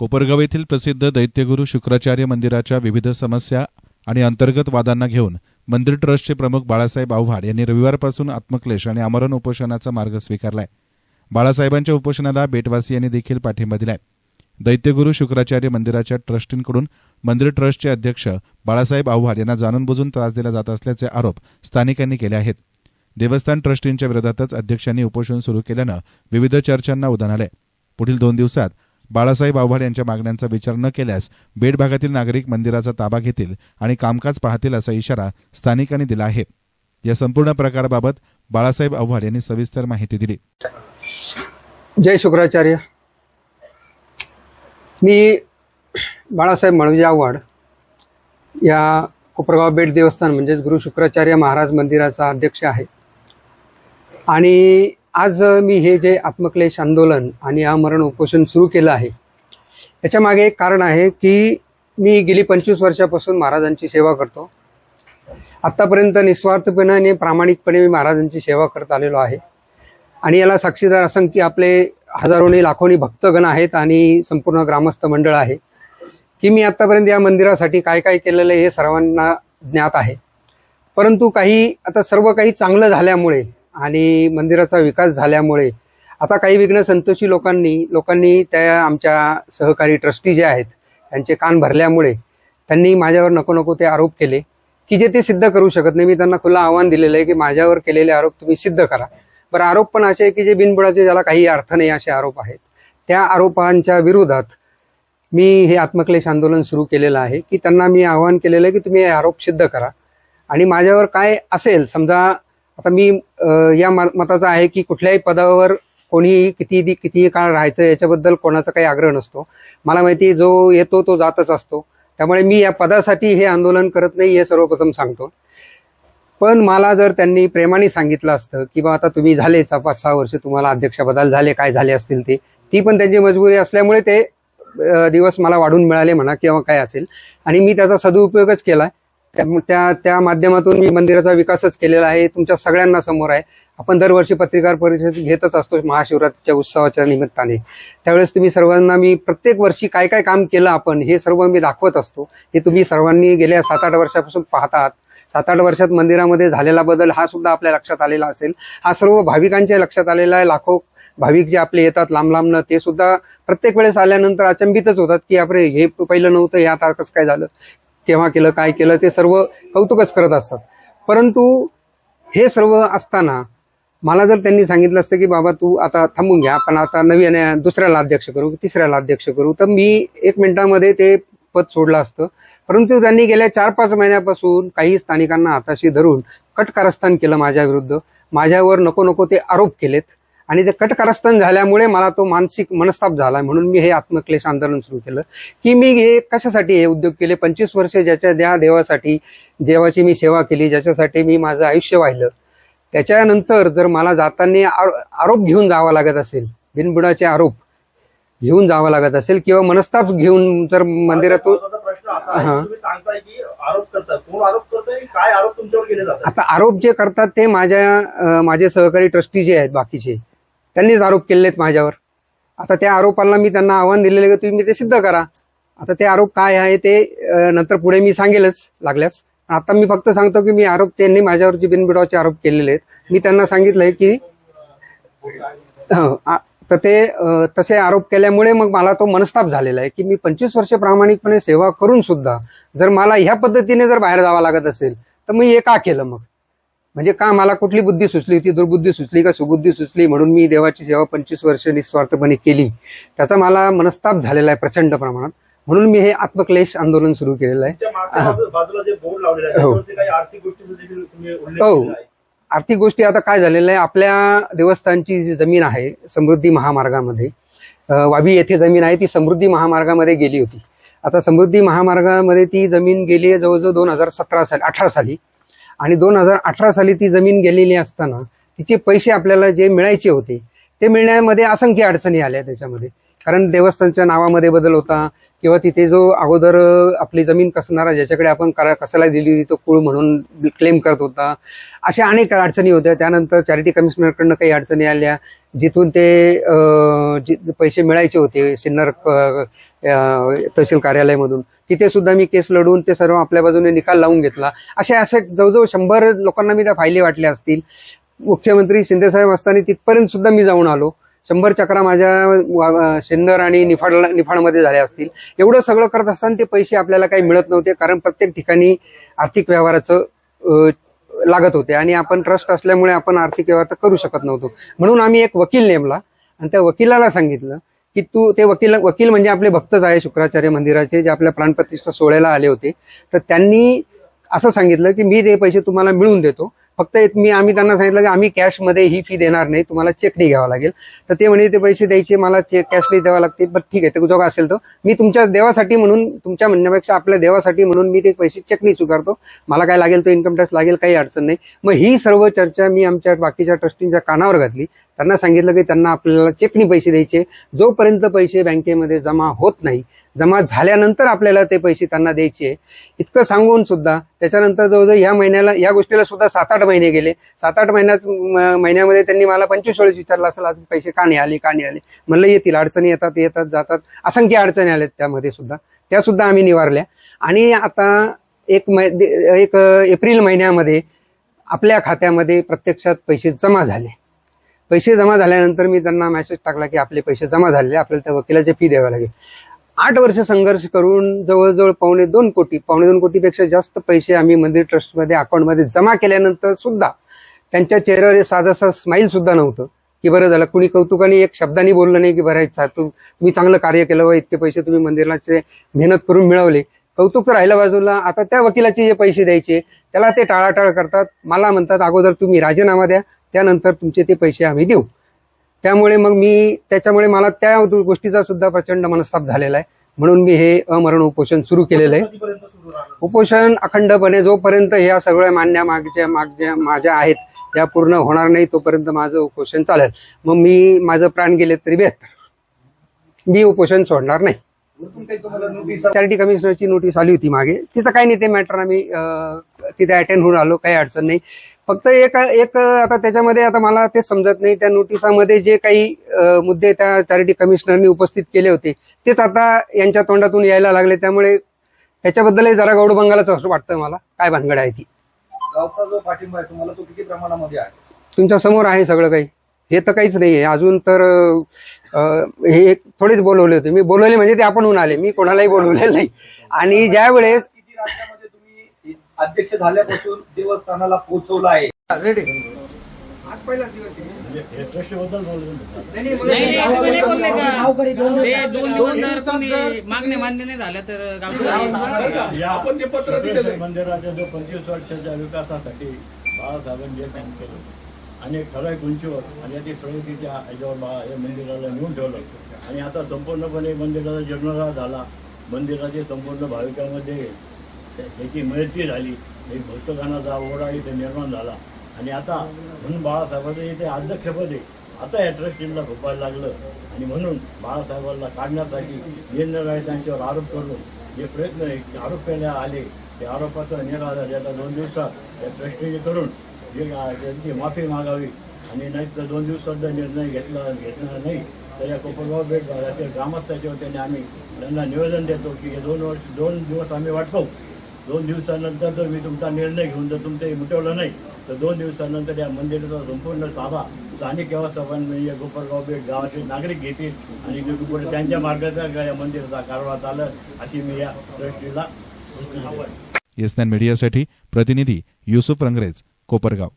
कोपरगाव येथील प्रसिद्ध दैत्यगुरू शुक्राचार्य मंदिराच्या विविध समस्या आणि अंतर्गत वादांना घेऊन मंदिर ट्रस्टचे प्रमुख बाळासाहेब आव्हाड यांनी रविवारपासून आत्मक्लेश आणि आमरण उपोषणाचा मार्ग स्वीकारलाय. बाळासाहेबांच्या उपोषणाला बेटवासियांनी देखील पाठिंबा दिलाय. दैत्यगुरू शुक्राचार्य मंदिराच्या ट्रस्टींकडून मंदिर ट्रस्टचे अध्यक्ष बाळासाहेब आव्हाड यांना जाणून बुजून त्रास दिला जात असल्याचे आरोप स्थानिकांनी केले आहेत. देवस्थान ट्रस्टींच्या विरोधातच अध्यक्षांनी उपोषण सुरू केल्यानं विविध चर्चांना उधाण आलंय. पुढील दोन दिवसात बाळासाहेब आव्हाड यांच्या मागण्यांचा विचार न केल्यास बेड भागातील नागरिक मंदिराचा ताबा घेतील आणि कामकाज पाहतील असा इशारा स्थानिकांनी दिला आहे. या संपूर्ण प्रकाराबाबत बाळासाहेब आव्हाड यांनी सविस्तर माहिती दिली. जय शुक्राचार्य. मी बाळासाहेब मळवजी आव्हाड या कोपरगाव बेट देवस्थान म्हणजेच गुरु शुक्राचार्य महाराज मंदिराचा अध्यक्ष आहे. आणि आज मी हे जे आत्मक्लेश आंदोलन आणि आमरण उपोषण सुरू केलं आहे याच्या मागे एक कारण आहे की मी गेली पंचवीस वर्षापासून महाराजांची सेवा करतो. आत्तापर्यंत निस्वार्थपणाने प्रामाणिकपणे मी महाराजांची सेवा करत आलेलो आहे. आणि याला साक्षीदार असंख्य आपले हजारोनी लाखोनी भक्तगण आहेत आणि संपूर्ण ग्रामस्थ मंडळ आहे की मी आत्तापर्यंत या मंदिरासाठी काय काय केलेलं आहे हे सर्वांना ज्ञात आहे. परंतु काही आता सर्व काही चांगलं झाल्यामुळे आणि मंदिराचा विकास झाल्यामुळे आता काही विघ्न संतोषी लोकांनी लोकांनी त्या आमच्या सहकारी ट्रस्टी जे आहेत त्यांचे कान भरल्यामुळे त्यांनी माझ्यावर नको नको ते आरोप केले की जे ते सिद्ध करू शकत नाही. मी त्यांना खुलं आव्हान दिलेलं आहे की माझ्यावर केलेले आरोप तुम्ही सिद्ध करा. बरं आरोप पण असे की जे बिनबुडाचे ज्याला काही अर्थ नाही असे आरोप आहेत. त्या आरोपांच्या विरोधात मी हे आत्मक्लेश आंदोलन सुरू केलेलं आहे की त्यांना मी आवाहन केलेलं आहे की तुम्ही हे आरोप सिद्ध करा. आणि माझ्यावर काय असेल समजा आता मी या मताचा आहे की कुठल्याही पदावर कोणीही किती कितीही काळ राहायचं याच्याबद्दल कोणाचा काही आग्रह नसतो. मला माहिती जो येतो तो जातच असतो. त्यामुळे मी या पदासाठी हे आंदोलन करत नाही हे सर्वप्रथम सांगतो. पण मला जर त्यांनी प्रेमाने सांगितलं असतं की बा आता तुम्ही झाले पाच सहा वर्ष तुम्हाला अध्यक्षपदाला झाले काय झाले असतील ते ती पण त्यांची मजबुरी असल्यामुळे ते दिवस मला वाढून मिळाले म्हणा किंवा काय असेल. आणि मी त्याचा सदुपयोगच केला त्या त्या माध्यमातून मी मंदिराचा विकासच केलेला आहे तुमच्या सगळ्यांना समोर आहे. आपण दरवर्षी पत्रकार परिषद घेतच असतो महाशिवरात्रीच्या उत्सवाच्या निमित्ताने. त्यावेळेस तुम्ही सर्वांना मी प्रत्येक वर्षी काय काय काम केलं आपण हे सर्व मी दाखवत असतो. हे तुम्ही सर्वांनी गेल्या सात आठ वर्षापासून पाहतात. सात आठ वर्षात मंदिरामध्ये झालेला बदल हा सुद्धा आपल्या लक्षात आलेला असेल. हा सर्व भाविकांच्या लक्षात आलेला आहे. लाखो भाविक जे आपले येतात लांब लांबनं ते सुद्धा प्रत्येक वेळेस आल्यानंतर अचंबितच होतात की आपले हे पहिलं नव्हतं या तारखच काय झालं? केव्हा केलं काय केलं ते सर्व कौतुकच करत असतात. परंतु हे सर्व असताना मला जर त्यांनी सांगितलं असतं की बाबा तू आता थांबून घ्या आपण आता नवीन दुसऱ्याला अध्यक्ष करू तिसऱ्याला अध्यक्ष करू. तर मी एक मिनिटामध्ये ते पद सोडलं असतं. परंतु त्यांनी गेल्या चार पाच महिन्यापासून काही स्थानिकांना हाताशी धरून कट कारस्थान केलं माझ्या विरुद्ध माझ्यावर नको नको ते आरोप केलेत. आणि ते कटकारस्थान झाल्यामुळे मला तो मानसिक मनस्ताप झाला म्हणून मी हे आत्मक्लेश आंदोलन सुरू केलं. की मी हे कशासाठी हे उद्योग केले? पंचवीस वर्ष ज्याच्या त्या देवासाठी देवाची मी सेवा केली ज्याच्यासाठी मी माझं आयुष्य वाहिलं. त्याच्यानंतर जर मला जाताना आरो- आरोप घेऊन जावा लागत असेल बिनबुडाचे आरोप घेऊन जावं लागत असेल किंवा मनस्ताप घेऊन जर मंदिरातून आता आरोप जे करतात ते माझ्या माझे सहकारी ट्रस्टी जे आहेत बाकीचे. त्यांनीच आरोप केलेत आहेत माझ्यावर. आता त्या आरोपाला मी त्यांना आव्हान दिलेलं आहे की तुम्ही ते सिद्ध करा. आता ते आरोप काय आहे ते नंतर पुढे मी सांगेलच लागल्यास. आता मी फक्त सांगतो की मी आरोप त्यांनी माझ्यावर जे बिनबिडावचे आरोप केलेले आहेत. मी त्यांना सांगितलंय की हो, आ- तर ते तसे आरोप केल्यामुळे मग मला तो मनस्ताप झालेला आहे की मी पंचवीस वर्ष प्रामाणिकपणे सेवा करून सुद्धा जर मला ह्या पद्धतीने जर बाहेर जावं लागत असेल तर मी हे का केलं मग? म्हणजे का मला कुठली बुद्धी सुचली? ती दुर्बुद्धी सुचली का सुबुद्धी सुचली? म्हणून मी देवाची सेवा पंचवीस वर्ष निस्वार्थपणे केली. त्याचा मला मनस्ताप झालेला आहे प्रचंड प्रमाणात. म्हणून मी हे आत्मक्लेश आंदोलन सुरू केलेलं आहे. हा. हो. आर्थिक गोष्टी आता काय झालेलं आहे? आपल्या देवस्थानची जी जमीन आहे समृद्धी महामार्गामध्ये वाबी येथे जमीन आहे ती समृद्धी महामार्गामध्ये गेली होती. आता समृद्धी महामार्गामध्ये ती जमीन गेली आहे जवळजवळ दोन हजार सतरा साली अठरा साली. आणि दोन हजार अठरा साली ती जमीन गेलेली असताना तिचे पैसे आपल्याला जे मिळायचे होते ते मिळण्यामध्ये असंख्य अडचणी आल्या त्याच्यामध्ये. कारण देवस्थानच्या नावामध्ये बदल होता किंवा तिथे जो अगोदर आपली जमीन कसणारा ज्याच्याकडे आपण करा दिली होती तो कुळ म्हणून क्लेम करत होता. अशा अनेक अडचणी होत्या. त्यानंतर चॅरिटी कमिशनरकडनं काही अडचणी आल्या. जिथून ते पैसे मिळायचे होते सिन्नर तहसील कार्यालयामधून. तिथे सुद्धा मी केस लढून ते सर्व आपल्या बाजूने निकाल लावून घेतला. असे असे जवळजवळ शंभर लोकांना मी त्या फायली वाटल्या असतील. मुख्यमंत्री शिंदेसाहेब असताना तिथपर्यंत सुद्धा मी जाऊन आलो. शंभर चक्रा माझ्या वा- आणि निफाड निफाडमध्ये झाल्या असतील. एवढं सगळं करत असताना ते पैसे आपल्याला काही मिळत नव्हते कारण प्रत्येक ठिकाणी आर्थिक व्यवहाराचं लागत होते. आणि आपण ट्रस्ट असल्यामुळे आपण आर्थिक व्यवहार तर करू शकत नव्हतो. म्हणून आम्ही एक वकील नेमला आणि त्या वकिलाला सांगितलं की तू ते वकील वकील म्हणजे आपले भक्तच आहे शुक्राचार्य मंदिराचे जे आपल्या प्राणप्रतिष्ठा सोहळ्याला आले होते. तर त्यांनी असं सांगितलं की मी ते पैसे तुम्हाला मिळून देतो. फक्त मी आम्ही त्यांना सांगितलं की आम्ही कॅशमध्ये ही फी देणार नाही तुम्हाला चेकने घ्यावा लागेल. तर ते म्हणे ते पैसे द्यायचे मला चेक कॅशने द्यावा लागतील पण ठीक आहे ते जोगा असेल तर मी तुमच्या देवासाठी म्हणून तुमच्या म्हणण्यापेक्षा आपल्या देवासाठी म्हणून मी ते पैसे चेकने स्वीकारतो. मला काय लागेल तो इन्कम टॅक्स लागेल काही अडचण नाही. मग ही सर्व चर्चा मी आमच्या बाकीच्या ट्रस्टींच्या कानावर घातली. त्यांना सांगितलं की त्यांना आपल्याला चेकनी पैसे द्यायचे. जोपर्यंत पैसे बँकेमध्ये जमा होत नाही जमा झाल्यानंतर आपल्याला ते पैसे त्यांना द्यायचे इतकं सांगून सुद्धा त्याच्यानंतर जवळजवळ या महिन्याला या गोष्टीला सुद्धा सात आठ महिने गेले. सात आठ महिन्यात म- महिन्यामध्ये त्यांनी मला पंचवीस वेळेस विचारलं असेल आज पैसे का नाही आले का नाही आले? म्हणलं येतील अडचणी येतात येतात जातात. असंख्य अडचणी आल्यात त्यामध्ये सुद्धा. त्या सुद्धा आम्ही निवारल्या. आणि आता एक मै दे- एक एप्रिल महिन्यामध्ये आपल्या खात्यामध्ये प्रत्यक्षात पैसे जमा झाले. पैसे जमा झाल्यानंतर मी त्यांना मेसेज टाकला की आपले पैसे जमा झालेले आपल्याला त्या वकिलाची फी द्यावी लागेल. आठ वर्ष संघर्ष करून जवळजवळ पावणे दोन कोटी पावणे दोन कोटीपेक्षा जास्त पैसे आम्ही मंदिर ट्रस्टमध्ये अकाउंटमध्ये जमा केल्यानंतर सुद्धा त्यांच्या चेहऱ्यावर साधासा स्माईल सुद्धा नव्हतं. की बरं झालं कुणी कौतुकाने एक शब्दाने बोललं नाही की बरं तू तुम्ही चांगलं कार्य केलं व इतके पैसे तुम्ही मंदिराचे मेहनत करून मिळवले. कौतुक तर राहिलं बाजूला. आता त्या वकिलाचे जे पैसे द्यायचे त्याला ते टाळाटाळ करतात. मला म्हणतात अगोदर तुम्ही राजीनामा द्या त्यानंतर तुमचे ते पैसे आम्ही देऊ. त्यामुळे मग मी त्याच्यामुळे मला त्या गोष्टीचा सुद्धा प्रचंड मनस्ताप झालेला आहे. म्हणून मी हे अमरण उपोषण सुरू केलेलं आहे. उपोषण अखंडपणे जोपर्यंत ह्या सगळ्या मान्य मागच्या मागच्या माझ्या आहेत त्या पूर्ण होणार नाही तोपर्यंत माझं उपोषण चालेल. मग मी माझं प्राण गेले तरी बेहतर. मी उपोषण सोडणार नाही. चॅरिटी कमिशनरची नोटीस आली. होती मागे. तिचं काही नाही ते मॅटर आम्ही तिथे अटेंड होऊन आलो काही अडचण नाही. फक्त एक एक आता त्याच्यामध्ये आता मला तेच समजत नाही. त्या नोटिसामध्ये जे काही मुद्दे त्या चॅरिटी कमिशनरनी उपस्थित केले होते तेच आता यांच्या तोंडातून यायला लागले. त्यामुळे त्याच्याबद्दलही जरा गौड बंगालाच असं वाटतं मला. काय भानगड आहे ती. गावचा जो पाठिंबा आहे तुम्हाला तो किती प्रमाणामध्ये आहे? तुमच्यासमोर आहे सगळं काही. हे तर काहीच नाही आहे. अजून तर अं, हे एक थोडेच बोलवले होते. मी बोलवले म्हणजे ते आपण आले. मी कोणालाही बोलवलेलं नाही. आणि ज्या वेळेस किती राज्यामध्ये अध्यक्ष झाल्यापासून देवस्थानाला पोहोचवलं आहे. दिवस मागण्या मान्य नाही झाल्या तर आपण ते पत्र दिलेलं. मंदिराच्या जो पंचवीस वर्षाच्या विकासासाठी बाळासाहेबांनी जे काम केलं आणि ठराविक उंचीवर आणि याची प्रगतीच्या ह्याच्यावर या मंदिराला नेऊन ठेवलं आणि आता संपूर्णपणे मंदिराचा जीर्णोद्धार झाला. मंदिराचे संपूर्ण भाविकांमध्ये त्याची मयती झाली. एक भक्तगानाचा ओढा इथे निर्माण झाला. आणि आता म्हणून बाळासाहेबांचं इथे अध्यक्षपद आहे. आता या ट्रस्टीला भोपायला लागलं. आणि म्हणून बाळासाहेबांना काढण्यासाठी निरनिराळे त्यांच्यावर आरोप करून जे प्रयत्न आहे, आरोप करण्यात आले ते आरोपाचा निराधार याचा दोन दिवसात या ट्रस्टीने करून जे त्यांची माफी मागावी आणि नाही तर दोन दिवसात जर निर्णय घेतला घेतला नाही तर या कोपरगाव भेट भागातील ग्रामस्थाच्या वतीने आम्ही त्यांना निवेदन देतो की हे दोन वर्ष दोन दिवस आम्ही वाटतो दोन दिवसानंतर जर मी तुमचा निर्णय घेऊन जर तुमचं हे मिटवलं नाही तर दोन दिवसानंतर या मंदिराचा संपूर्ण ताबा स्थानिक व्यवस्थापन म्हणजे गोपरगाव बेट गावाचे नागरिक घेतील आणि पुढे त्यांच्या मार्गाचा या मंदिराचा कारभार चालत अशी मी या ट्रस्टीला. येसनॅन मीडियासाठी प्रतिनिधी युसुफ रंगरेज कोपरगाव